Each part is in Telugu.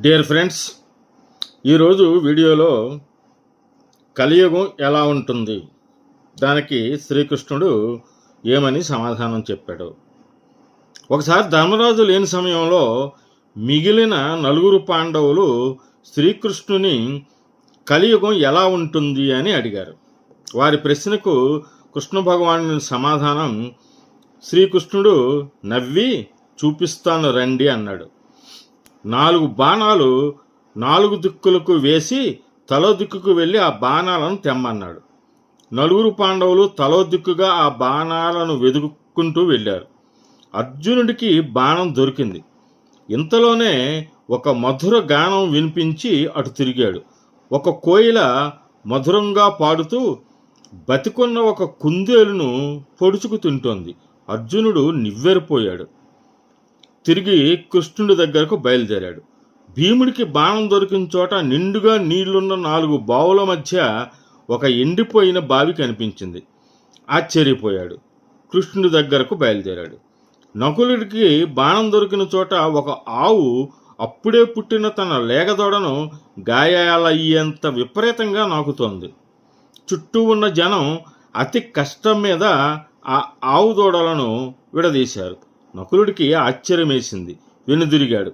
డియర్ ఫ్రెండ్స్ ఈరోజు వీడియోలో కలియుగం ఎలా ఉంటుంది? దానికి శ్రీకృష్ణుడు ఏమని సమాధానం చెప్పాడు? ఒకసారి ధర్మరాజు లేని సమయంలో మిగిలిన నలుగురు పాండవులు శ్రీకృష్ణుని కలియుగం ఎలా ఉంటుంది అని అడిగారు. వారి ప్రశ్నకు కృష్ణ భగవాను సమాధానం శ్రీకృష్ణుడు నవ్వి చూపిస్తాను రండి అన్నాడు. నాలుగు బాణాలు నాలుగు దిక్కులకు వేసి తలో దిక్కుకు వెళ్ళి ఆ బాణాలను తెమ్మన్నాడు. నలుగురు పాండవులు తలో దిక్కుగా ఆ బాణాలను వెదుకుంటూ వెళ్ళారు. అర్జునుడికి బాణం దొరికింది. ఇంతలోనే ఒక మధుర గానం వినిపించి అటు తిరిగాడు. ఒక కోయిల మధురంగా పాడుతూ బతికున్న ఒక కుందేలును పొడుచుకు తింటోంది. అర్జునుడు నివ్వెరిపోయాడు. తిరిగి కృష్ణుడి దగ్గరకు బయలుదేరాడు. భీముడికి బాణం దొరికిన చోట నిండుగా నీళ్ళున్న నాలుగు బావుల మధ్య ఒక ఎండిపోయిన బావి కనిపించింది. ఆశ్చర్యపోయాడు. కృష్ణుడి దగ్గరకు బయలుదేరాడు. నకులుడికి బాణం దొరికిన చోట ఒక ఆవు అప్పుడే పుట్టిన తన లేగదొడను గాయాలయ్యేంత విపరీతంగా నాకుతోంది. చుట్టూ ఉన్న జనం అతి కష్టం మీద ఆ ఆవు దూడలను విడదీశారు. నకులుడికి ఆశ్చర్యమేసింది. వెనుదిరిగాడు.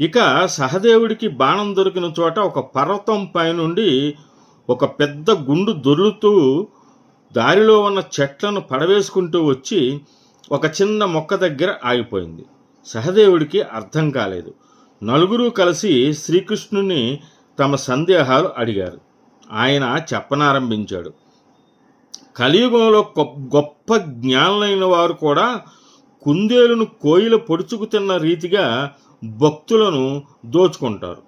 ఇక సహదేవుడికి బాణం దొరికిన చోట ఒక పర్వతం పైనుండి ఒక పెద్ద గుండు దొర్లుతూ దారిలో ఉన్న చెట్లను పడవేసుకుంటూ వచ్చి ఒక చిన్న మొక్క దగ్గర ఆగిపోయింది. సహదేవుడికి అర్థం కాలేదు. నలుగురు కలిసి శ్రీకృష్ణుని తమ సందేహాలు అడిగారు. ఆయన చెప్పనారంభించాడు. కలియుగంలో గొప్ప- గొప్ప జ్ఞానులైన వారు కూడా కుందేలును కోయిల పొడుచుకు తిన్న రీతిగా భక్తులను దోచుకుంటారు.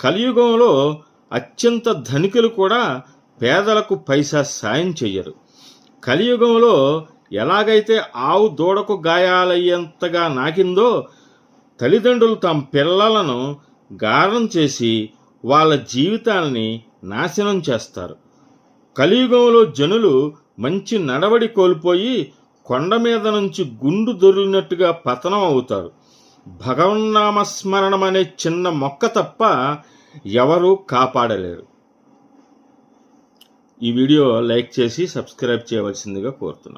కలియుగంలో అత్యంత ధనికులు కూడా పేదలకు పైసా సాయం చెయ్యరు. కలియుగంలో ఎలాగైతే ఆవు దూడకు గాయాలయ్యేంతగా నాకిందో తల్లిదండ్రులు తమ పిల్లలను గారం చేసి వాళ్ళ జీవితాలని నాశనం చేస్తారు. కలియుగంలో జనులు మంచి నడవడి కోల్పోయి కొండ మీద నుంచి గుండు దొరికినట్టుగా పతనం అవుతారు. భగవన్నామస్మరణం అనే చిన్న మొక్క తప్ప ఎవరూ కాపాడలేరు. ఈ వీడియో లైక్ చేసి సబ్స్క్రైబ్ చేయవలసిందిగా కోరుతున్నాను.